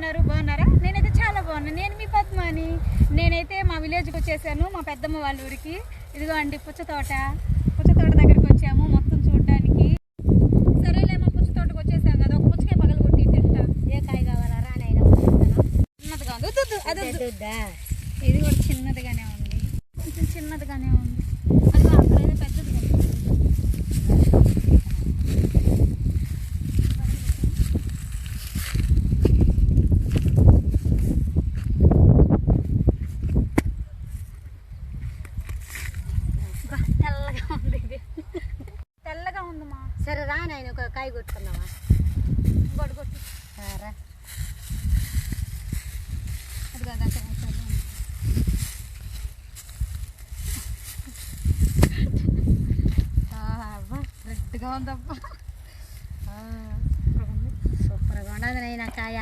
ఉన్నారు బాగున్నారా? నేనైతే చాలా బాగున్నాను నేను మీ పద్మాని. నేనైతే మా విలేజ్కి వచ్చేసాను మా పెద్దమ్మ వాళ్ళ ఊరికి. ఇదిగో అండి పుచ్చ తోట. పుచ్చ తోట దగ్గరికి వచ్చాము మొత్తం చూడడానికి. సరేలే మా పుచ్చ తోటకి వచ్చేసాం కదా ఒక పుచ్చకాయ పగలు కొట్టి తింటా. ఏ కాయ కావాలా? రానైనా చిన్నదిగా ఉంది. అది. ఇది కూడా చిన్నదిగానే ఉంది. కొంచెం చిన్నదిగానే ఉంది. అది సరే రా నాయన ఒక కాయ కొట్టుకుందామా? గొడ్డు కొట్టు. రా. రెడ్గా ఉందబ్బా. సూపర్గా ఉండదు నాయన కాయ.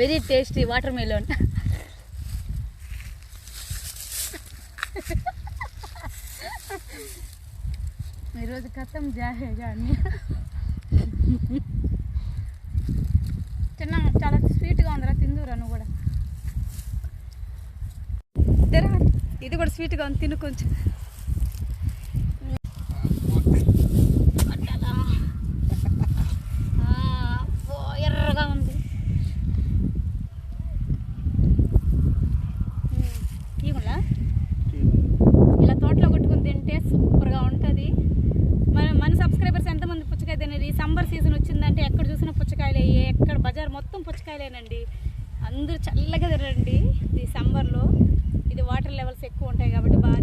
Very tasty watermelon. ఈరోజు కథం జాహే కానీ చిన్న చాలా స్వీట్గా ఉందిరా తిందురా నువ్వు కూడా. ఇది కూడా స్వీట్గా ఉంది తిను కొంచెం. సమ్మర్ సీజన్ వచ్చిందంటే ఎక్కడ చూసినా పుచ్చకాయలే ఎక్కడ బజార్ మొత్తం పుచ్చకాయలేనండి. అందరూ చల్లగా తినండి ఈ సమ్మర్లో. ఇది వాటర్ లెవెల్స్ ఎక్కువ ఉంటాయి కాబట్టి బాగా